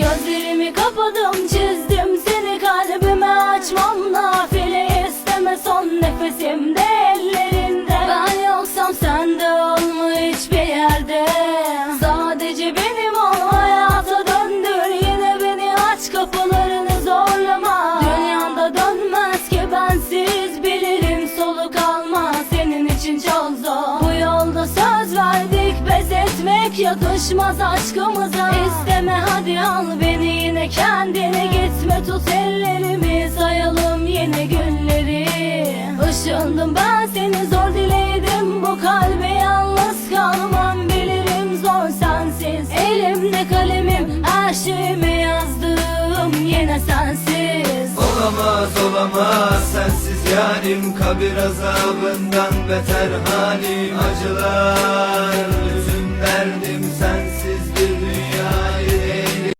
Gözlerimi kapadım çizdim seni kalbime. Açmam nafile isteme son nefesimde etmek yakışmaz aşkımıza. İsteme hadi al beni yine. Kendine gitme tut ellerimi. Sayalım yine günleri. Işındım ben seni zor diledim. Bu kalbe yalnız kalmam bilirim zor sensiz. Elimde kalemim her şeyimi yazdım yine sensiz. Olamaz olamaz sensiz yarim. Kabir azabından beter halim. Acılar